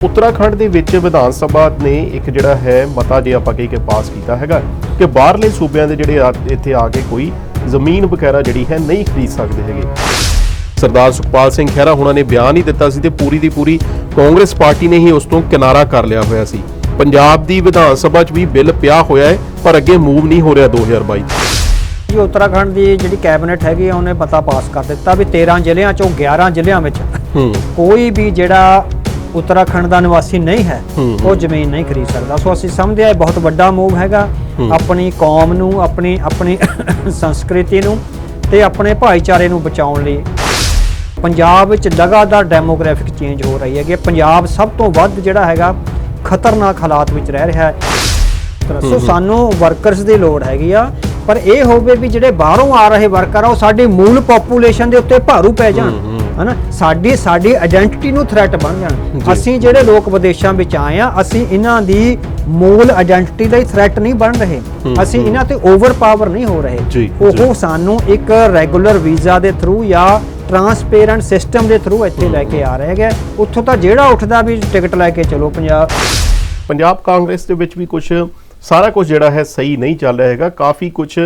ਉੱਤਰਾਖੰਡ ਦੇ ਵਿੱਚ ਵਿਧਾਨ ਸਭਾ ਨੇ ਇੱਕ ਜਿਹੜਾ ਹੈ ਮਤਾ ਜੇ ਆਪਾਂ ਕਹੀ ਕਿ ਪਾਸ ਕੀਤਾ ਹੈਗਾ ਕਿ ਬਾਹਰਲੇ ਸੂਬਿਆਂ ਦੇ ਜਿਹੜੇ ਆ- ਇੱਥੇ ਆ ਕੇ ਕੋਈ ਜ਼ਮੀਨ ਵਗੈਰਾ ਜਿਹੜੀ ਹੈ ਨਹੀਂ ਖਰੀਦ ਸਕਦੇ ਹੈਗੇ। ਸਰਦਾਰ ਸੁਖਪਾਲ ਸਿੰਘ ਖਹਿਰਾ ਹੁਣਾਂ ਨੇ ਬਿਆਨ ਹੀ ਦਿੱਤਾ ਸੀ ਤੇ ਪੂਰੀ ਦੀ ਪੂਰੀ ਕਾਂਗਰਸ ਪਾਰਟੀ ਨੇ ਹੀ ਉਸ ਤੋਂ ਕਿਨਾਰਾ ਕਰ ਲਿਆ ਹੋਇਆ ਸੀ। ਪੰਜਾਬ ਦੀ ਵਿਧਾਨ ਸਭਾ 'ਚ ਵੀ ਬਿੱਲ ਪਿਆ ਹੋਇਆ ਹੈ ਪਰ ਅੱਗੇ ਮੂਵ ਨਹੀਂ ਹੋ ਰਿਹਾ 2022 ਜੀ ਉੱਤਰਾਖੰਡ ਦੀ ਜਿਹੜੀ ਕੈਬਨਿਟ ਹੈਗੀ ਆ ਉਹਨੇ ਪਤਾ ਪਾਸ ਕਰ ਦਿੱਤਾ ਵੀ 13 ਜ਼ਿਲ੍ਹਿਆਂ ਚੋਂ 11 ਜ਼ਿਲ੍ਹਿਆਂ ਵਿੱਚ ਹੂੰ। ਕੋਈ ਵੀ ਜਿਹੜਾ ਉੱਤਰਾਖੰਡ ਦਾ ਨਿਵਾਸੀ ਨਹੀਂ ਹੈ। ਉਹ ਜ਼ਮੀਨ ਨਹੀਂ ਖਰੀਦ ਸਕਦਾ। ਸੋ ਅਸੀਂ ਸਮਝਦੇ ਆ ਇਹ ਬਹੁਤ ਵੱਡਾ ਮੂਵ ਹੈਗਾ। ਆਪਣੀ ਕੌਮ ਨੂੰ ਆਪਣੀ ਆਪਣੀ ਸੰਸਕ੍ਰਿਤੀ ਨੂੰ ਤੇ ਆਪਣੇ ਭਾਈਚਾਰੇ ਨੂੰ ਬਚਾਉਣ ਲਈ ਪੰਜਾਬ ਵਿੱਚ ਲਗਾਤਾਰ ਡੈਮੋਗ੍ਰਾਫਿਕ ਚੇਂਜ ਹੋ ਰਹੀ ਹੈ। ਕਿ ਪੰਜਾਬ ਸਭ ਤੋਂ ਵੱਧ ਜਿਹੜਾ ਹੈਗਾ ਖਤਰਨਾਕ ਹਾਲਾਤ ਵਿੱਚ ਰਹਿ ਰਿਹਾ ਹੈ। ਸੋ ਸਾਨੂੰ ਵਰਕਰਸ ਦੀ ਲੋੜ ਹੈਗੀ ਆ ਪਰ ਇਹ ਹੋਵੇ ਵੀ ਜਿਹੜੇ ਬਾਹਰੋਂ ਆ ਰਹੇ ਵਰਕਰ ਆ ਉਹ ਸਾਡੀ ਮੂਲ ਪੋਪੂਲੇਸ਼ਨ ਦੇ ਉੱਤੇ ਭਾਰੂ ਪੈ ਜਾਣ। ਹਨਾ? ਸਾਡੀ ਸਾਡੀ ਆਇਡੈਂਟੀਟੀ ਨੂੰ ਥ੍ਰੈਟ ਬਣ ਜਾਣ। ਅਸੀਂ ਜਿਹੜੇ ਲੋਕ ਵਿਦੇਸ਼ਾਂ ਵਿੱਚ ਆਏ ਆ ਅਸੀਂ ਇਹਨਾਂ ਦੀ ਮੂਲ ਆਇਡੈਂਟੀਟੀ ਲਈ ਥ੍ਰੈਟ ਨਹੀਂ ਬਣ ਰਹੇ। ਅਸੀਂ ਇਹਨਾਂ ਤੇ ਓਵਰ ਪਾਵਰ ਨਹੀਂ ਹੋ ਰਹੇ। ਉਹ। ਸਾਨੂੰ ਇੱਕ ਰੈਗੂਲਰ ਵੀਜ਼ਾ ਦੇ ਥਰੂ ਜਾਂ ਟਰਾਂਸਪੇਰੈਂਟ ਸਿਸਟਮ ਦੇ ਥਰੂ ਇੱਥੇ ਲੈ ਕੇ ਆ ਰਹੇ ਹੈਗੇ। ਉੱਥੋਂ ਤਾਂ ਜਿਹੜਾ ਉੱਠਦਾ ਵੀ ਟਿਕਟ ਲੈ ਕੇ ਚਲੋ ਪੰਜਾਬ। ਪੰਜਾਬ ਕਾਂਗਰਸ ਦੇ ਵਿੱਚ ਵੀ ਕੁਝ ਸਾਰਾ ਕੁਝ ਜਿਹੜਾ ਹੈ ਸਹੀ ਨਹੀਂ ਚੱਲ ਰਿਹਾ ਹੈਗਾ। ਕਾਫੀ ਕੁਝ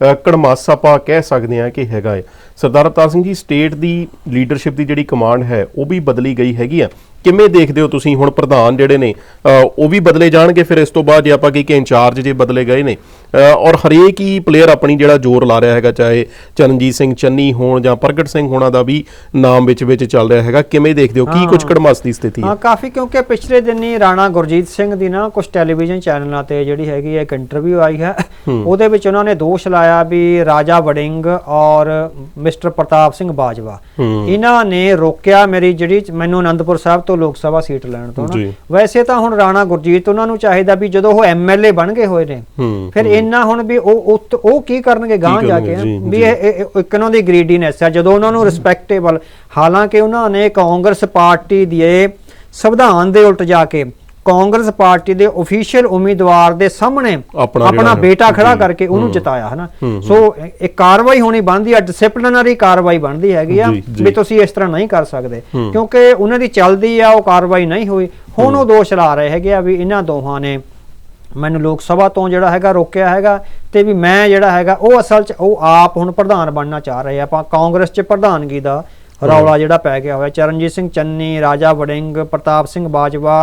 ਕੜਮਾਸ ਆਪਾਂ ਕਹਿ ਸਕਦੇ ਹਾਂ ਕਿ ਹੈਗਾ ਹੈ ਸਰਦਾਰ ਅਵਤਾਰ ਸਿੰਘ ਜੀ ਸਟੇਟ ਦੀ ਲੀਡਰਸ਼ਿਪ ਦੀ ਜਿਹੜੀ ਕਮਾਂਡ ਹੈ, ਉਹ ਵੀ ਬਦਲੀ ਗਈ ਹੈਗੀ ਆ। ਕਿਵੇਂ ਦੇਖਦੇ ਹੋ ਤੁਸੀਂ? ਹੁਣ ਪ੍ਰਧਾਨ ਜਿਹੜੇ ਨੇ ਉਹ ਵੀ ਬਦਲੇ ਜਾਣਗੇ ਫਿਰ ਇਸ ਤੋਂ ਬਾਅਦ ਜੇ ਆਪਾਂ ਕਹੀ ਕਿ ਇੰਚਾਰਜ ਜੇ ਬਦਲੇ ਗਏ ਨੇ ਔਰ ਹਰੇਕ ਹੀ ਪਲੇਅਰ ਆਪਣੀ ਜਿਹੜਾ ਜ਼ੋਰ ਲਾ ਰਿਹਾ ਹੈਗਾ ਚਾਹੇ ਚਰਨਜੀਤ ਸਿੰਘ ਚੰਨੀ ਹੋਣ ਜਾਂ ਪ੍ਰਗਟ ਸਿੰਘ ਹੋਣਾ ਦਾ ਵੀ ਨਾਮ ਵਿੱਚ ਵਿੱਚ ਚੱਲ ਰਿਹਾ ਹੈਗਾ ਕਿਵੇਂ ਦੇਖਦੇ ਹੋ? ਕੀ ਕੁਝ ਕੜਮਾਸ ਦੀ ਸਥਿਤੀ ਹੈ? ਹਾਂ ਕਾਫੀ ਕਿਉਂਕਿ ਪਿਛਲੇ ਦਿਨੀ ਰਾਣਾ ਗੁਰਜੀਤ ਸਿੰਘ ਦੀ ਨਾ ਕੁਝ ਟੈਲੀਵਿਜ਼ਨ ਚੈਨਲਾਂ ਤੇ ਜਿਹੜੀ ਹੈਗੀ ਹੈ ਇੱਕ ਇੰਟਰਵਿਊ ਆਈ ਹੈ। ਉਹਦੇ ਵਿੱਚ ਉਹਨਾਂ ਨੇ ਦੋਸ਼ ਲਾਇਆ ਵੀ ਰਾਜਾ ਵੜਿੰਗ ਔਰ ਮਿਸਟਰ ਪ੍ਰਤਾਪ ਸਿੰਘ ਬਾਜਵਾ। ਇਹਨਾਂ ਨੇ ਰੋਕਿਆ ਮੇਰੀ ਜਿਹੜੀ ਮੈਨੂੰ ਆਨੰਦਪੁਰ ਸਾਹਿਬ ਤੋਂ ਲੋਕ ਸਭਾ ਸੀਟ ਲੈਣ ਤੋਂ। ਨਾ ਵੈਸੇ ਤਾਂ ਹੁਣ ਰਾਣਾ ਗੁਰਜੀਤ ਉਹਨਾਂ ਨੂੰ ਚਾਹੀਦਾ ਵੀ ਜਦੋਂ ਉਹ ਐਮਐਲਏ ਬਣ ਗਏ ਹੋਏ ਨੇ ਫਿਰ ਇੰਨਾ ਹੁਣ ਵੀ ਉਹ ਉਹ- ਕੀ ਕਰਨਗੇ ਗਾਂ ਜਾ ਕੇ ਵੀ। ਇਹ ਇਹ- ਇਹ ਇੱਕ ਉਹਨਾਂ ਦੀ ਗ੍ਰੀਡੀਨੈਸ ਹੈ ਜਦੋਂ ਉਹਨਾਂ ਨੂੰ ਰਿਸਪੈਕਟੇਬਲ ਹਾਲਾਂਕਿ ਉਹਨਾਂ ਨੇ ਕਾਂਗਰਸ ਪਾਰਟੀ ਦੇ ਸੰਵਿਧਾਨ ਦੇ ਉਲਟ ਜਾ ਕੇ ਕਾਂਗਰਸ ਪਾਰਟੀ ਦੇ ਅਫੀਸ਼ੀਅਲ ਉਮੀਦਵਾਰ ਦੇ ਸਾਹਮਣੇ ਆਪਣਾ ਬੇਟਾ ਖੜਾ ਕਰਕੇ ਉਹਨੂੰ। ਜਿਤਾਇਆ ਹਨਾ? ਸੋ ਇਹ- ਕਾਰਵਾਈ ਹੋਣੀ ਬਣਦੀ ਹੈ ਡਿਸਪਲਿਨਰੀ ਕਾਰਵਾਈ ਬਣਦੀ ਹੈਗੀ ਆ। ਵੀ ਤੁਸੀਂ ਇਸ ਤਰ੍ਹਾਂ ਨਹੀਂ ਕਰ ਸਕਦੇ। ਕਿਉਂਕਿ ਉਹਨਾਂ ਦੀ ਚੱਲਦੀ ਆ ਉਹ ਕਾਰਵਾਈ ਨਹੀਂ ਹੋਈ। ਹੁਣ ਉਹ ਦੋਸ਼ ਲਾ ਰਹੇ ਹੈਗੇ ਆ ਵੀ ਇਹਨਾਂ ਦੋਹਾਂ ਨੇ ਮੈਨੂੰ ਲੋਕ ਸਭਾ ਤੋਂ ਜਿਹੜਾ ਹੈਗਾ ਰੋਕਿਆ ਹੈਗਾ ਤੇ ਵੀ ਮੈਂ ਜਿਹੜਾ ਹੈਗਾ ਉਹ ਅਸਲ 'ਚ ਉਹ ਆਪ ਹੁਣ ਪ੍ਰਧਾਨ ਬਣਨਾ ਚਾਹ ਰਹੇ ਆ। ਆਪਾਂ ਕਾਂਗਰਸ 'ਚ ਪ੍ਰਧਾਨਗੀ ਦਾ ਰੌਲਾ ਜਿਹੜਾ ਪੈ ਗਿਆ ਹੋਇਆ। ਚਰਨਜੀਤ ਸਿੰਘ ਚੰਨੀ ਰਾਜਾ ਵੜਿੰਗ ਪ੍ਰਤਾਪ ਸਿੰਘ ਬਾਜਵਾ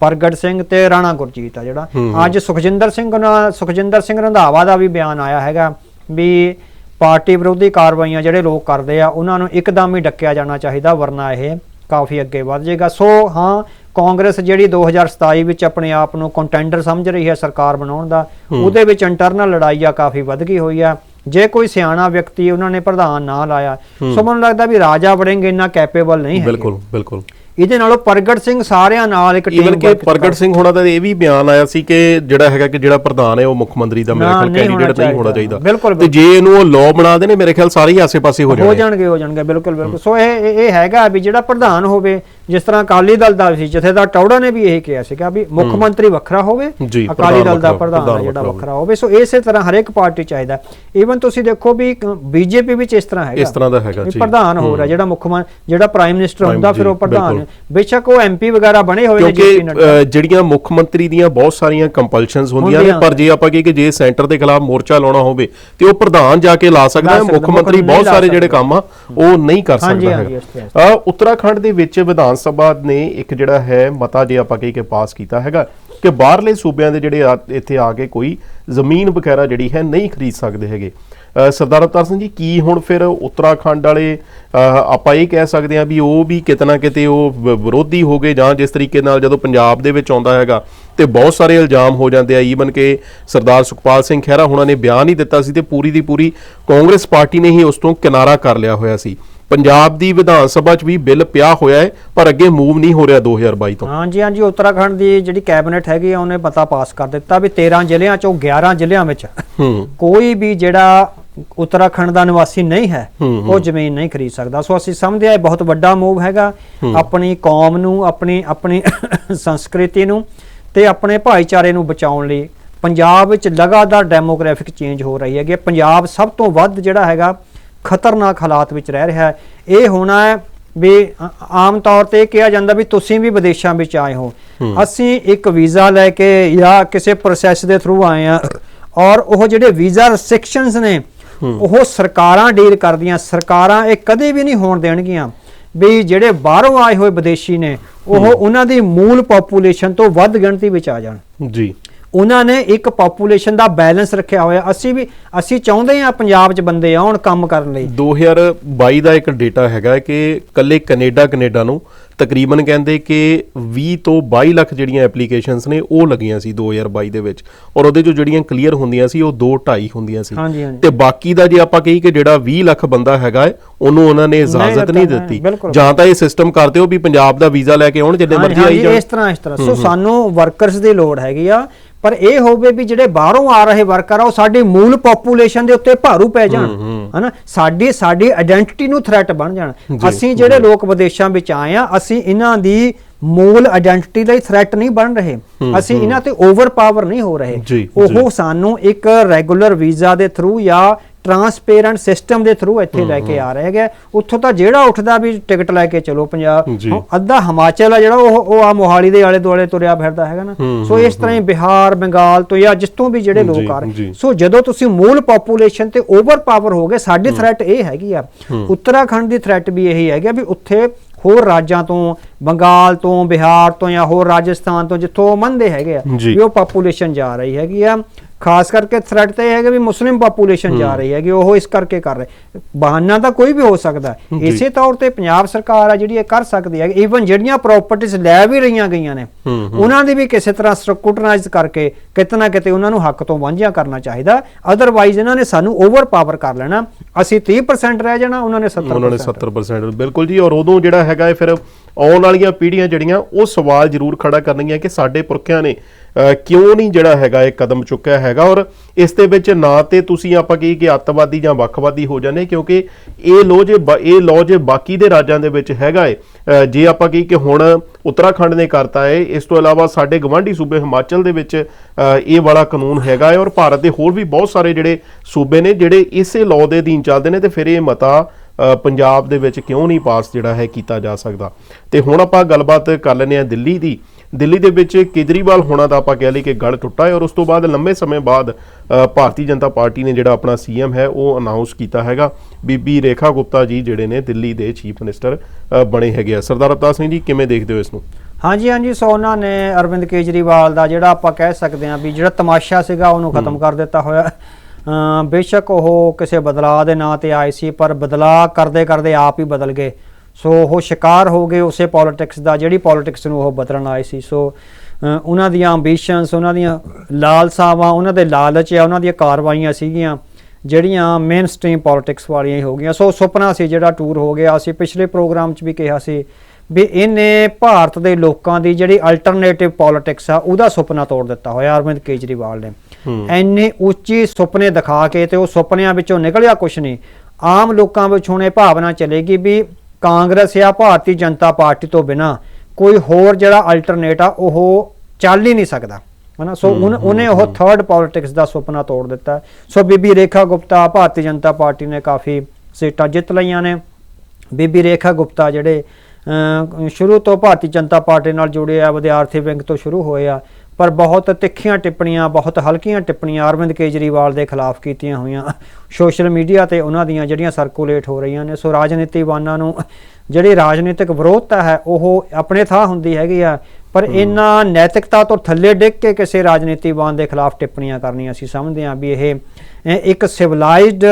ਪ੍ਰਗਟ ਸਿੰਘ ਤੇ ਰਾਣਾ ਗੁਰਜੀਤ ਆ ਜਿਹੜਾ। ਅੱਜ ਸੁਖਜਿੰਦਰ ਸਿੰਘ ਨਾਲ ਸੁਖਜਿੰਦਰ ਸਿੰਘ ਰੰਧਾਵਾ ਦਾ ਵੀ ਬਿਆਨ ਆਇਆ ਹੈਗਾ ਵੀ ਪਾਰਟੀ ਵਿਰੋਧੀ ਕਾਰਵਾਈਆਂ ਜਿਹੜੇ ਲੋਕ ਕਰਦੇ ਆ ਉਹਨਾਂ ਨੂੰ ਇੱਕਦਮ ਹੀ ਡੱਕਿਆ ਜਾਣਾ ਚਾਹੀਦਾ ਵਰਨਾ ਇਹ ਕਾਫੀ ਅੱਗੇ ਵੱਧ ਜਾਏਗਾ। ਸੋ ਹਾਂ ਕਾਂਗਰਸ ਜਿਹੜੀ 2027 ਵਿੱਚ ਆਪਣੇ ਆਪ ਨੂੰ ਕੰਟੈਂਡਰ ਸਮਝ ਰਹੀ ਹੈ ਸਰਕਾਰ ਬਣਾਉਣ ਦਾ ਉਹਦੇ ਵਿੱਚ ਇੰਟਰਨਲ ਲੜਾਈ ਆ ਕਾਫੀ ਵੱਧ ਗਈ ਹੋਈ ਆ। ਜੇ ਕੋਈ ਸਿਆਣਾ ਵਿਅਕਤੀ ਉਹਨਾਂ ਨੇ ਪ੍ਰਧਾਨ ਨਾ ਲਾਇਆ ਸੋ ਮੈਨੂੰ ਲੱਗਦਾ ਵੀ ਰਾਜਾ ਵੜਿੰਗ ਇੰਨਾ ਕੈਪੇਬਲ ਨਹੀਂ ਹੈ ਬਿਲਕੁਲ ਬਿਲਕੁਲ। ਇਹਦੇ ਨਾਲੋਂ ਪ੍ਰਗਟ ਸਿੰਘ ਸਾਰਿਆਂ ਨਾਲ ਇੱਕ ਟੀਮ ਈਵਨ ਕਿ ਪ੍ਰਗਟ ਸਿੰਘ ਹੋਣਾ ਦਾ ਇਹ ਵੀ ਬਿਆਨ ਆਇਆ ਸੀ ਕਿ ਜਿਹੜਾ ਹੈਗਾ ਕਿ ਜਿਹੜਾ ਪ੍ਰਧਾਨ ਹੈ ਉਹ ਮੁੱਖ ਮੰਤਰੀ ਦਾ ਮੇਰੇ ਖਿਆਲ ਕੈਂਡੀਡੇਟ ਨਹੀਂ ਹੋਣਾ ਚਾਹੀਦਾ। ਤੇ ਜੇ ਇਹਨੂੰ ਉਹ ਲਾਅ ਬਣਾ ਦੇ ਨੇ ਮੇਰੇ ਖਿਆਲ ਸਾਰੇ ਹੀ ਆਸੇ-ਪਾਸੇ ਹੋ ਹੋ ਜਾਣਗੇ ਜਾਣਗੇ ਹੋ ਜਾਣਗੇ ਬਿਲਕੁਲ ਬਿਲਕੁਲ। ਸੋ ਇਹ ਇਹ ਹੈਗਾ ਵੀ ਜਿਹੜਾ ਪ੍ਰਧਾਨ ਹੋਵੇ ਜਿਸ ਤਰ੍ਹਾਂ ਅਕਾਲੀ ਦਲ ਦਾ ਸੀ ਜਥੇਦਾਰ ਟੌੜਾ ਨੇ ਵੀ ਇਹ ਕਿਹਾ ਸੀਗਾ ਵੀ ਮੁੱਖ ਮੰਤਰੀ ਵੱਖਰਾ ਹੋਵੇ ਅਕਾਲੀ ਦਲ ਦਾ ਪ੍ਰਧਾਨ ਜਿਹੜਾ। ਵੱਖਰਾ ਹੋਵੇ। ਸੋ ਇਸੇ ਤਰ੍ਹਾਂ ਹਰੇਕ ਪਾਰਟੀ ਚਾਹੀਦਾ ਈਵਨ ਤੁਸੀਂ ਦੇਖੋ ਵੀ ਬੀਜੇਪੀ ਵਿੱਚ ਇਸ ਤਰ੍ਹਾਂ ਹੈਗਾ। ਇਸ ਤਰ੍ਹਾਂ ਦਾ ਹੈਗਾ ਜੀ। ਪ੍ਰਧਾਨ ਹੋ ਰਿਹਾ ਜਿਹੜਾ ਮੁੱਖ ਜਿਹੜਾ ਪ੍ਰਾਈਮ ਮਿਨਿਸਟਰ ਹੁੰਦਾ ਫਿਰ ਉਹ ਪ੍ਰਧਾਨ। ਬੇਸ਼ੱਕ ਉਹ ਐਮਪੀ ਵਗੈਰਾ ਬਣੇ ਹੋਏ ਨੇ ਕਿਉਂਕਿ ਜਿਹੜੀਆਂ ਮੁੱਖ ਮੰਤਰੀ ਦੀਆਂ ਬਹੁਤ ਸਾਰੀਆਂ ਕੰਪਲਸ਼ਨਸ ਹੁੰਦੀਆਂ ਨੇ। ਪਰ ਜੇ ਆਪਾਂ ਕਹੀਏ ਕਿ ਜੇ ਸੈਂਟਰ ਦੇ ਖਿਲਾਫ ਮੋਰਚਾ ਲਾਉਣਾ ਹੋਵੇ ਤੇ ਉਹ ਪ੍ਰਧਾਨ ਜਾ ਕੇ ਲਾ ਸਕਦਾ ਹੈ। ਮੁੱਖ ਮੰਤਰੀ ਬਹੁਤ ਸਾਰੇ ਜਿਹੜੇ। ਕੰਮ ਆ ਉਹ ਨਹੀਂ ਕਰ ਸਕਦਾ ਅ, ਉੱਤਰਾਖੰਡ ਦੇ ਵਿੱਚ ਵਿਧਾਨ ਸਭਾ ਨੇ ਇੱਕ ਜਿਹੜਾ ਹੈ ਮਤਾ ਜੇ ਆਪਾਂ ਕਹੀਏ ਕਿ ਪਾਸ ਕੀਤਾ ਹੈਗਾ ਕਿ ਬਾਹਰਲੇ ਸੂਬਿਆਂ ਦੇ ਜਿਹੜੇ ਇੱਥੇ ਆ ਕੇ ਕੋਈ ਜ਼ਮੀਨ ਵਗੈਰਾ ਜਿਹੜੀ ਹੈ ਨਹੀਂ ਖਰੀਦ ਸਕਦੇ ਹੈਗੇ। ਸਰਦਾਰ ਅਵਤਾਰ ਸਿੰਘ ਜੀ ਕੀ ਹੁਣ ਫਿਰ ਉੱਤਰਾਖੰਡ ਵਾਲੇ ਅ, ਆਪਾਂ ਇਹ ਕਹਿ ਸਕਦੇ ਹਾਂ ਵੀ ਉਹ ਵੀ ਕਿਤੇ ਨਾ ਕਿਤੇ ਉਹ ਵਿਰੋਧੀ ਹੋ ਗਏ ਜਾਂ ਜਿਸ ਤਰੀਕੇ ਨਾਲ ਜਦੋਂ ਪੰਜਾਬ ਦੇ ਵਿੱਚ ਆਉਂਦਾ ਹੈਗਾ ਤੇ ਬਹੁਤ ਸਾਰੇ ਇਲਜ਼ਾਮ ਹੋ ਜਾਂਦੇ ਆ। ਈਵਨ ਕਿ ਸਰਦਾਰ ਸੁਖਪਾਲ ਸਿੰਘ ਖਹਿਰਾ ਹੁਣਾਂ ਨੇ ਬਿਆਨ ਹੀ ਦਿੱਤਾ ਸੀ ਤੇ ਪੂਰੀ ਦੀ ਪੂਰੀ ਕਾਂਗਰਸ ਪਾਰਟੀ ਨੇ ਹੀ ਉਸ ਤੋਂ ਕਿਨਾਰਾ ਕਰ ਲਿਆ ਹੋਇਆ ਸੀ। ਪੰਜਾਬ ਦੀ ਵਿਧਾਨ ਸਭਾ 'ਚ ਵੀ ਬਿੱਲ ਪਿਆ ਹੋਇਆ ਹੈ ਪਰ ਅੱਗੇ ਮੂਵ ਨਹੀਂ ਹੋ ਰਿਹਾ 2022 ਤੋਂ। ਹਾਂਜੀ ਹਾਂਜੀ ਉੱਤਰਾਖੰਡ ਦੀ ਜਿਹੜੀ ਕੈਬਨਿਟ ਹੈਗੀ ਆ ਉਹਨੇ ਪਤਾ ਪਾਸ ਕਰ ਦਿੱਤਾ ਵੀ 13 ਜ਼ਿਲ੍ਹਿਆਂ ਚੋਂ 11 ਜ਼ਿਲ੍ਹਿਆਂ ਵਿੱਚ ਹੂੰ। ਕੋਈ ਵੀ ਜਿਹੜਾ ਉੱਤਰਾਖੰਡ ਦਾ ਨਿਵਾਸੀ ਨਹੀਂ ਹੈ। ਉਹ ਜ਼ਮੀਨ ਨਹੀਂ ਖਰੀਦ ਸਕਦਾ। ਸੋ ਅਸੀਂ ਸਮਝਦੇ ਆ ਇਹ ਬਹੁਤ ਵੱਡਾ ਮੂਵ ਹੈਗਾ। ਆਪਣੀ ਕੌਮ ਨੂੰ ਆਪਣੀ ਆਪਣੀ ਸੰਸਕ੍ਰਿਤੀ ਨੂੰ ਤੇ ਆਪਣੇ ਭਾਈਚਾਰੇ ਨੂੰ ਬਚਾਉਣ ਲਈ ਪੰਜਾਬ ਵਿੱਚ ਲਗਾਤਾਰ ਡੈਮੋਗ੍ਰਾਫਿਕ ਚੇਂਜ ਹੋ ਰਹੀ ਹੈ। ਕਿ ਪੰਜਾਬ ਸਭ ਤੋਂ ਵੱਧ ਜਿਹੜਾ ਹੈਗਾ ਖਤਰਨਾਕ ਹਾਲਾਤ ਵਿੱਚ ਰਹਿ ਰਿਹਾ ਹੈ। ਇਹ ਹੋਣਾ ਹੈ ਵੀ ਆਮ ਤੌਰ ਤੇ ਕਿਹਾ ਜਾਂਦਾ ਵੀ ਤੁਸੀਂ ਵੀ ਵਿਦੇਸ਼ਾਂ ਵਿੱਚ ਆਏ ਹੋ। ਅਸੀਂ ਇੱਕ ਵੀਜ਼ਾ ਲੈ ਕੇ ਜਾਂ ਕਿਸੇ ਪ੍ਰੋਸੈਸ ਦੇ ਥਰੂ ਆਏ ਆ ਔਰ ਉਹ ਜਿਹੜੇ ਵੀਜ਼ਾ ਰੈਸਟ੍ਰਿਕਸ਼ਨਸ ਨੇ ਉਹ ਸਰਕਾਰਾਂ ਡੀਲ ਕਰਦੀਆਂ। ਸਰਕਾਰਾਂ ਇਹ ਕਦੇ ਵੀ ਨਹੀਂ ਹੋਣ ਦੇਣਗੀਆਂ ਵੀ ਜਿਹੜੇ ਬਾਹਰੋਂ ਆਏ ਹੋਏ ਵਿਦੇਸ਼ੀ ਨੇ ਉਹ ਉਹਨਾਂ ਦੀ ਮੂਲ ਪੋਪੂਲੇਸ਼ਨ ਤੋਂ ਵੱਧ ਗਿਣਤੀ ਵਿੱਚ ਆ ਜਾਣ। ਜੀ। ਉਹਨਾਂ ਨੇ ਇੱਕ ਪੋਪੂਲੇਸ਼ਨ ਦਾ ਬੈਲੈਂਸ ਰੱਖਿਆ ਹੋਇਆ। ਅਸੀਂ ਵੀ ਅਸੀਂ ਚਾਹੁੰਦੇ ਹਾਂ ਪੰਜਾਬ 'ਚ ਬੰਦੇ ਆਉਣ ਕੰਮ ਕਰਨ ਲਈ। 2022 ਦਾ ਇੱਕ ਡੇਟਾ ਹੈਗਾ ਕਿ ਕੱਲੇ ਕੈਨੇਡਾ ਕੈਨੇਡਾ ਨੂੰ ਤਕਰੀਬਨ ਕਹਿੰਦੇ ਕਿ 20 ਤੋਂ 22 ਲੱਖ ਜਿਹੜੀਆਂ ਐਪਲੀਕੇਸ਼ਨਸ ਨੇ ਉਹ ਲੱਗੀਆਂ ਸੀ 2022 ਦੇ ਵਿੱਚ। ਔਰ ਉਹਦੇ ਚੋਂ ਜਿਹੜੀਆਂ ਕਲੀਅਰ ਹੁੰਦੀਆਂ ਸੀ ਉਹ 2 2.5 ਹੁੰਦੀਆਂ ਸੀ। ਤੇ ਬਾਕੀ ਦਾ ਜੇ ਆਪਾਂ ਕਹੀ ਕਿ ਜਿਹੜਾ 20 ਲੱਖ ਬੰਦਾ ਹੈਗਾ ਉਹਨੂੰ ਉਹਨਾਂ ਨੇ ਇਜਾਜ਼ਤ ਨਹੀਂ ਦਿੱਤਾ। ਜਾਂ ਤਾਂ ਇਹ ਸਿਸਟਮ ਕਰਦੇ ਹੋ ਵੀ ਪੰਜਾਬ ਦਾ ਵੀਜ਼ਾ ਲੈ ਕੇ ਆਉਣ ਹਾਂਜੀ, ਮਰਜ਼ੀ ਆਈ ਜਾਣ। ਇਸ ਤਰ੍ਹਾਂ ਇਸ ਤਰ੍ਹਾਂ। ਸੋ ਸਾਨੂੰ ਵਰਕਰਸ ਦੀ ਲੋੜ ਹੈਗੀ ਆ। ਪਰ ਇਹ ਹੋਵੇ ਵੀ ਜਿਹੜੇ ਬਾਹਰੋਂ ਆ ਰਹੇ ਵਰਕਰ ਆ ਉਹ ਸਾਡੀ ਮੂਲ ਪੋਪੂਲੇਸ਼ਨ ਦੇ ਉੱਤੇ ਭਾਰੂ ਪੈ ਜਾਣ ਹਨਾ? ਸਾਡੀ ਸਾਡੀ ਆਇਡੈਂਟੀਟੀ ਨੂੰ ਥ੍ਰੈਟ ਬਣ ਜਾਣ। ਅਸੀਂ ਜਿਹੜੇ ਲੋਕ ਵਿਦੇਸ਼ਾਂ ਵਿੱਚ ਆਏ ਆ ਅਸੀਂ ਇਹਨਾਂ ਦੀ ਮੂਲ ਆਇਡੈਂਟੀਟੀ ਲਈ ਥ੍ਰੈਟ ਨਹੀਂ ਬਣ ਰਹੇ। ਅਸੀਂ ਇਹਨਾਂ ਤੇ ਓਵਰ ਪਾਵਰ ਨਹੀਂ ਹੋ ਰਹੇ। ਉਹ ਸਾਨੂੰ ਇੱਕ ਰੈਗੂਲਰ ਵੀਜ਼ਾ ਦੇ ਥਰੂ ਜਾਂ ਟਰਾਂਸਪੇਰੈਂਟ ਸਿਸਟਮ ਦੇ ਥਰੂ ਇੱਥੇ ਲੈ ਕੇ ਆ ਰਹੇ ਹੈਗੇ ਉੱਥੋਂ ਤਾਂ ਜਿਹੜਾ ਉੱਠਦਾ ਵੀ ਟਿਕਟ ਲੈ ਕੇ ਚਲੋ ਪੰਜਾਬ। ਹੁਣ ਅੱਧਾ ਹਿਮਾਚਲ ਆ ਜਿਹੜਾ ਉਹ ਉਹ ਆ ਮੋਹਾਲੀ ਦੇ ਆਲੇ ਦੁਆਲੇ ਤੁਰਿਆ ਫਿਰਦਾ ਹੈਗਾ ਨਾ। ਸੋ ਇਸ ਤਰ੍ਹਾਂ ਹੀ ਬਿਹਾਰ ਬੰਗਾਲ ਤੋਂ ਜਾਂ ਜਿਸ ਤੋਂ ਵੀ ਜਿਹੜੇ ਲੋਕ ਆ। ਰਹੇ। ਸੋ ਜਦੋਂ ਤੁਸੀਂ ਮੂਲ ਪੋਪੂਲੇਸ਼ਨ ਤੇ ਓਵਰ ਪਾਵਰ ਹੋ ਗਏ ਸਾਡੀ ਥ੍ਰੈਟ ਇਹ ਹੈਗੀ ਆ। ਉੱਤਰਾਖੰਡ ਦੀ ਥ੍ਰੈਟ ਵੀ ਇਹੀ ਹੈਗੀ ਆ ਵੀ ਉੱਥੇ ਹੋਰ ਰਾਜਾਂ ਤੋਂ ਬੰਗਾਲ ਤੋਂ ਬਿਹਾਰ ਤੋਂ ਜਾਂ ਹੋਰ ਰਾਜਸਥਾਨ ਤੋਂ ਜਿੱਥੋਂ ਮੰਨਦੇ ਹੈਗੇ ਆ। ਵੀ ਉਹ ਪੋਪੂਲੇਸ਼ਨ ਜਾ ਰਹੀ ਹੈਗੀ ਆ। ਖਾਸ ਕਰਕੇ ਥ੍ਰੈਟ ਤੇ ਇਹ ਹੈਗਾ ਵੀ ਮੁਸਲਿਮ ਪੋਪੂਲੇਸ਼ਨ ਜਾ ਰਹੀ ਹੈਗੀ ਉਹ ਇਸ ਕਰਕੇ ਕਰ ਰਹੇ। ਬਹਾਨਾ ਤਾਂ ਕੋਈ ਵੀ ਹੋ ਸਕਦਾ ਹੈ। ਇਸੇ ਤੌਰ ਤੇ ਪੰਜਾਬ ਸਰਕਾਰ ਆ ਜਿਹੜੀ ਇਹ ਕਰ ਸਕਦੀ ਹੈ। ਈਵਨ ਜਿਹੜੀਆਂ ਪ੍ਰਾਪਰਟੀਆਂ ਲੈ ਵੀ ਰਹੀਆਂ ਗਈਆਂ ਨੇ ਹੂੰ, ਉਹਨਾਂ ਦੀ ਵੀ ਕਿਸੇ ਤਰ੍ਹਾਂ ਸਕੂਟਨਾਈਜ਼ ਕਰਕੇ ਕਿਤੇ ਨਾ ਕਿਤੇ ਉਹਨਾਂ ਨੂੰ ਹੱਕ ਤੋਂ ਵਾਂਝਿਆ ਕਰਨਾ ਚਾਹੀਦਾ। ਅਦਰਵਾਈਜ਼ ਇਹਨਾਂ ਨੇ ਸਾਨੂੰ ਓਵਰ ਪਾਵਰ ਕਰ ਲੈਣਾ। ਅਸੀਂ 30% ਰਹਿ ਜਾਣਾ ਉਹਨਾਂ ਨੇ 70% ਉਹਨਾਂ ਨੇ 70% ਬਿਲਕੁਲ ਜੀ ਔਰ ਉਦੋਂ ਜਿਹੜਾ ਹੈਗਾ ਇਹ ਫਿਰ ਆਉਣ ਵਾਲੀਆਂ ਪੀੜ੍ਹੀਆਂ ਜਿਹੜੀਆਂ, ਉਹ ਸਵਾਲ ਜ਼ਰੂਰ ਖੜਾ ਕਰਨਗੀਆਂ ਕਿ ਸਾਡੇ ਪੁਰਖਿਆਂ ਨੇ ਕਿਉਂ ਨਹੀਂ ਜਿਹੜਾ ਹੈਗਾ ਇਹ ਕਦਮ ਚੁੱਕਿਆ ਹੈਗਾ? ਔਰ ਇਸ ਦੇ ਵਿੱਚ ਨਾ ਤੇ ਤੁਸੀਂ ਆਪਾਂ ਕਹੀ ਕਿ ਅੱਤਵਾਦੀ ਜਾਂ ਵੱਖਵਾਦੀ ਹੋ ਜਾਂਦੇ, ਕਿਉਂਕਿ ਇਹ ਲੋ ਜੇ ਬ- ਇਹ ਲੋ ਜੇ ਬਾਕੀ ਦੇ ਰਾਜਾਂ ਦੇ ਵਿੱਚ ਹੈਗਾ ਏ ਜੇ ਆਪਾਂ ਕਹੀ ਕਿ ਹੁਣ ਉੱਤਰਾਖੰਡ ਨੇ ਕਰਤਾ ਹੈ ਇਸ ਤੋਂ ਇਲਾਵਾ ਸਾਡੇ ਗਵਾਂਢੀ ਸੂਬੇ ਹਿਮਾਚਲ ਦੇ ਵਿੱਚ ਇਹ ਵਾਲਾ ਕਾਨੂੰਨ ਹੈਗਾ ਹੈ ਔਰ ਭਾਰਤ ਦੇ ਹੋਰ ਵੀ ਬਹੁਤ ਸਾਰੇ ਜਿਹੜੇ ਸੂਬੇ ਨੇ, ਜਿਹੜੇ ਇਸੇ ਲਾਅ ਦੇ ਅਧੀਨ ਚੱਲਦੇ ਨੇ, ਤੇ ਫਿਰ ਇਹ ਮਤਾ ਪੰਜਾਬ ਦੇ ਵਿੱਚ ਕਿਉਂ ਨਹੀਂ ਪਾਸ ਜਿਹੜਾ ਹੈ ਕੀਤਾ ਜਾ ਸਕਦਾ? ਤੇ ਹੁਣ ਆਪਾਂ ਗੱਲਬਾਤ ਕਰ ਲੈਂਦੇ ਆ ਦਿੱਲੀ ਦੀ। ਦਿੱਲੀ ਦੇ ਵਿੱਚ ਕੇਜਰੀਵਾਲ ਹੋਣਾ ਦਾ ਆਪਾਂ ਕਹਿ ਲਈ ਕਿ ਗੜ ਟੁੱਟਾ ਹੈ ਔਰ ਉਸ ਤੋਂ ਬਾਅਦ ਲੰਮੇ ਸਮੇਂ ਬਾਅਦ ਭਾਰਤੀ ਜਨਤਾ ਪਾਰਟੀ ਨੇ ਜਿਹੜਾ ਆਪਣਾ ਸੀਐਮ ਹੈ ਉਹ ਅਨਾਉਂਸ ਕੀਤਾ ਹੈਗਾ। ਬੀਬੀ ਰੇਖਾ ਗੁਪਤਾ ਜੀ ਜਿਹੜੇ ਨੇ ਦਿੱਲੀ ਦੇ ਚੀਫ ਮਿਨਿਸਟਰ ਬਣੇ ਹੈਗੇ ਆ। ਸਰਦਾਰ ਅਵਤਾਰ ਸਿੰਘ ਜੀ ਕਿਵੇਂ ਦੇਖਦੇ ਹੋ ਇਸ ਨੂੰ? ਹਾਂਜੀ ਹਾਂਜੀ ਸੋ ਉਹਨਾਂ ਨੇ ਅਰਵਿੰਦ ਕੇਜਰੀਵਾਲ ਦਾ ਜਿਹੜਾ ਆਪਾਂ ਕਹਿ ਸਕਦੇ ਹਾਂ ਵੀ ਜਿਹੜਾ ਤਮਾਸ਼ਾ ਸੀਗਾ ਉਹਨੂੰ ਖਤਮ ਕਰ ਦਿੱਤਾ ਹੋਇਆ। ਬੇਸ਼ੱਕ ਉਹ ਕਿਸੇ ਬਦਲਾਅ ਦੇ ਨਾਂ ਤੇ ਆਏ ਸੀ, ਪਰ ਬਦਲਾਅ ਕਰਦੇ ਕਰਦੇ ਆਪ ਹੀ ਬਦਲ ਗਏ। ਸੋ ਉਹ ਸ਼ਿਕਾਰ ਹੋ ਗਏ ਉਸੇ ਪੋਲਿਟਿਕਸ ਦਾ, ਜਿਹੜੀ ਪੋਲਿਟਿਕਸ ਨੂੰ ਉਹ ਬਦਲਣ ਆਏ ਸੀ। ਸੋ ਉਹਨਾਂ ਦੀਆਂ ਐਂਬੀਸ਼ਨਸ ਉਹਨਾਂ ਦੀਆਂ ਲਾਲਸਾਵਾਂ, ਉਹਨਾਂ ਦੇ ਲਾਲਚ ਆ, ਉਹਨਾਂ ਦੀਆਂ ਕਾਰਵਾਈਆਂ ਸੀਗੀਆਂ, ਜਿਹੜੀਆਂ ਮੇਨ ਸਟ੍ਰੀਮ ਪੋਲਿਟਿਕਸ ਵਾਲੀਆਂ ਹੀ ਹੋ ਗਈਆਂ। ਸੋ ਸੁਪਨਾ ਸੀ ਜਿਹੜਾ ਟੂਰ ਹੋ ਗਿਆ। ਅਸੀਂ ਪਿਛਲੇ ਪ੍ਰੋਗਰਾਮ 'ਚ ਵੀ ਕਿਹਾ ਸੀ ਵੀ ਇਹਨੇ ਭਾਰਤ ਦੇ ਲੋਕਾਂ ਦੀ ਜਿਹੜੀ ਅਲਟਰਨੇਟਿਵ ਪੋਲਿਟਿਕਸ ਆ, ਉਹਦਾ ਸੁਪਨਾ ਤੋੜ ਦਿੱਤਾ ਹੋਇਆ। ਅਰਵਿੰਦ ਕੇਜਰੀਵਾਲ ਨੇ। ਐਨੇ ਉੱਚੀ ਸੁਪਨੇ ਦਿਖਾ ਕੇ ਤੇ ਉਹ ਸੁਪਨਿਆਂ ਵਿੱਚੋਂ ਨਿਕਲਿਆ ਕੁਛ ਨਹੀਂ। ਆਮ ਲੋਕਾਂ ਵਿੱਚ ਹੁਣ ਇਹ ਭਾਵਨਾ ਚਲੇਗੀ ਵੀ ਕਾਂਗਰਸ ਜਾਂ ਭਾਰਤੀ ਜਨਤਾ ਪਾਰਟੀ ਤੋਂ ਬਿਨਾ ਕੋਈ ਹੋਰ ਜਿਹੜਾ ਅਲਟਰਨੇਟ ਆ ਉਹ ਚੱਲ ਹੀ ਨਹੀਂ ਸਕਦਾ। ਹਨਾ? ਸੋ ਉਹਨੇ ਉਹ ਥਰਡ ਪੋਲਿਟਿਕਸ ਦਾ ਸੁਪਨਾ ਤੋੜ ਦਿੱਤਾ। ਸੋ ਬੀਬੀ ਰੇਖਾ ਗੁਪਤਾ ਭਾਰਤੀ ਜਨਤਾ ਪਾਰਟੀ ਨੇ ਕਾਫੀ ਸੀਟਾਂ ਜਿੱਤ ਲਈਆਂ ਨੇ। ਬੀਬੀ ਰੇਖਾ ਗੁਪਤਾ ਜਿਹੜੇ ਸ਼ੁਰੂ ਤੋਂ ਭਾਰਤੀ ਜਨਤਾ ਪਾਰਟੀ ਨਾਲ ਜੁੜੇ ਆ ਵਿਦਿਆਰਥੀ ਵਿੰਗ ਤੋਂ ਸ਼ੁਰੂ ਹੋਏ ਆ ਪਰ ਬਹੁਤ ਤਿੱਖੀਆਂ ਟਿੱਪਣੀਆਂ, ਬਹੁਤ ਹਲਕੀਆਂ ਟਿੱਪਣੀਆਂ ਅਰਵਿੰਦ ਕੇਜਰੀਵਾਲ ਦੇ ਖਿਲਾਫ ਕੀਤੀਆਂ ਹੋਈਆਂ। ਸੋਸ਼ਲ ਮੀਡੀਆ ਤੇ ਉਹਨਾਂ ਦੀਆਂ ਜਿਹੜੀਆਂ ਸਰਕੂਲੇਟ ਹੋ ਰਹੀਆਂ ਨੇ, ਸੋ ਰਾਜਨੀਤੀਵਾਨਾਂ ਨੂੰ ਜਿਹੜੀ ਰਾਜਨੀਤਿਕ ਵਿਰੋਧਤਾ ਹੈ, ਉਹ ਆਪਣੇ ਥਾਂ ਹੁੰਦੀ ਹੈਗੀ ਆ। ਪਰ ਇਹਨਾਂ ਨੈਤਿਕਤਾ ਤੋਂ ਥੱਲੇ ਡਿੱਗ ਕੇ ਕਿਸੇ ਰਾਜਨੀਤੀਵਾਨ ਦੇ ਖਿਲਾਫ ਟਿੱਪਣੀਆਂ ਕਰਨੀਆਂ ਅਸੀਂ ਸਮਝਦੇ ਹਾਂ ਵੀ ਇਹ ਇੱਕ ਸਿਵਲਾਈਜ਼ਡ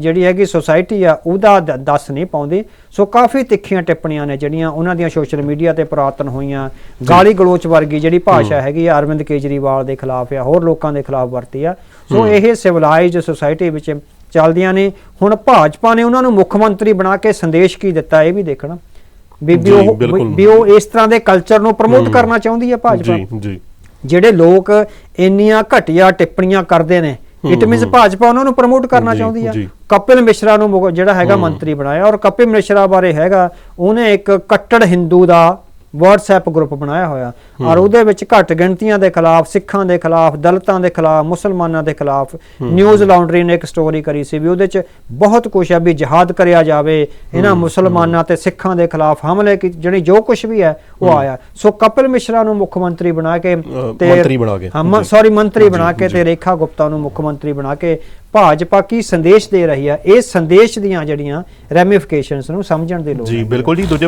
ਜਿਹੜੀ ਹੈਗੀ ਸੋਸਾਇਟੀ ਆ ਉਹਦਾ ਦੱਸ ਨਹੀਂ ਪਾਉਂਦੀ। ਸੋ ਕਾਫੀ ਤਿੱਖੀਆਂ ਟਿੱਪਣੀਆਂ ਨੇ ਜਿਹੜੀਆਂ ਉਹਨਾਂ ਦੀਆਂ ਸੋਸ਼ਲ ਮੀਡੀਆ ਤੇ ਪੁਰਾਤਨ ਹੋਈਆਂ। ਗਾਲੀ ਗਲੋਚ ਵਰਗੀ ਜਿਹੜੀ ਭਾਸ਼ਾ ਹੈਗੀ ਆ ਅਰਵਿੰਦ ਕੇਜਰੀਵਾਲ ਦੇ ਖਿਲਾਫ ਆ ਹੋਰ ਲੋਕਾਂ ਦੇ ਖਿਲਾਫ ਵਰਤੀ ਆ। ਸੋ ਇਹ ਸਿਵਲਾਈਜ਼ਡ ਸੋਸਾਇਟੀ ਵਿੱਚ ਚੱਲਦੀਆਂ ਨੇ। ਹੁਣ ਭਾਜਪਾ ਨੇ ਉਹਨਾਂ ਨੂੰ ਮੁੱਖ ਮੰਤਰੀ ਬਣਾ ਕੇ ਸੰਦੇਸ਼ ਕੀ ਦਿੱਤਾ ਇਹ ਵੀ ਦੇਖਣਾ। ਵੀ ਉਹ। ਵੀ ਉਹ ਇਸ ਤਰ੍ਹਾਂ ਦੇ ਕਲਚਰ ਨੂੰ ਪ੍ਰਮੋਟ ਕਰਨਾ ਚਾਹੁੰਦੀ ਹੈ ਭਾਜਪਾ। ਜੀ ਜੀ। ਜਿਹੜੇ ਲੋਕ ਇੰਨੀਆਂ ਘਟੀਆ ਟਿੱਪਣੀਆਂ ਕਰਦੇ ਨੇ ਇਟ ਮੀਨਸ ਭਾਜਪਾ ਉਹਨਾਂ ਨੂੰ ਪ੍ਰਮੋਟ ਕਰਨਾ ਚਾਹੁੰਦੀ ਆ। ਕਪਿਲ ਮਿਸ਼ਰਾ ਨੂੰ ਜਿਹੜਾ ਹੈਗਾ ਮੰਤਰੀ ਬਣਾਇਆ ਔਰ ਕਪਿਲ ਮਿਸ਼ਰਾ ਬਾਰੇ ਹੈਗਾ ਉਹਨੇ ਇੱਕ ਕੱਟੜ ਹਿੰਦੂ ਦਾ WhatsApp ਗਰੁੱਪ ਬਣਾਇਆ ਹੋਇਆ। ਔਰ ਉਹਦੇ ਵਿੱਚ ਘੱਟ ਗਿਣਤੀਆਂ ਦੇ ਖਿਲਾਫ ਸਿੱਖਾਂ ਦੇ ਖਿਲਾਫ ਦਲਿਤਾਂ ਦੇ ਖਿਲਾਫ ਮੁਸਲਮਾਨਾਂ ਦੇ ਖਿਲਾਫ ਨਿਊਜ਼ ਲਾਉਂਡਰੀ ਨੇ ਇੱਕ ਸਟੋਰੀ ਕਰੀ ਸੀ ਵੀ ਉਹਦੇ 'ਚ ਬਹੁਤ ਕੁਝ ਹੈ ਵੀ ਜਿਹਾਦ ਕਰਿਆ ਜਾਵੇ ਇਹਨਾਂ ਮੁਸਲਮਾਨਾਂ ਤੇ ਸਿੱਖਾਂ ਦੇ ਖਿਲਾਫ ਹਮਲੇ ਕੀ ਜਿਹੜੀ ਜੋ ਕੁਝ ਵੀ ਹੈ ਉਹ ਆਇਆ। ਸੋ ਕਪਿਲ ਮਿਸ਼ਰਾ ਨੂੰ ਮੁੱਖ ਮੰਤਰੀ ਬਣਾ ਕੇ ਮੰਤਰੀ ਬਣਾ ਕੇ। ਹਾਂ ਸੌਰੀ ਮੰਤਰੀ ਬਣਾ ਕੇ ਤੇ ਰੇਖਾ ਗੁਪਤਾ ਨੂੰ ਮੁੱਖ ਮੰਤਰੀ ਬਣਾ ਕੇ ਭਾਜਪਾ ਕੀ ਸੰਦੇਸ਼ ਦੇ ਰਹੀ ਹੈ ਇਹ ਸੰਦੇਸ਼ ਦੀਆਂ ਜਿਹੜੀਆਂ ਰੈਮਿਫਿਕੇਸ਼ਨਸ ਨੂੰ ਸਮਝਣ ਦੀ ਲੋੜ ਜੀ ਬਿਲਕੁਲ ਜੀ ਦੂਜੇ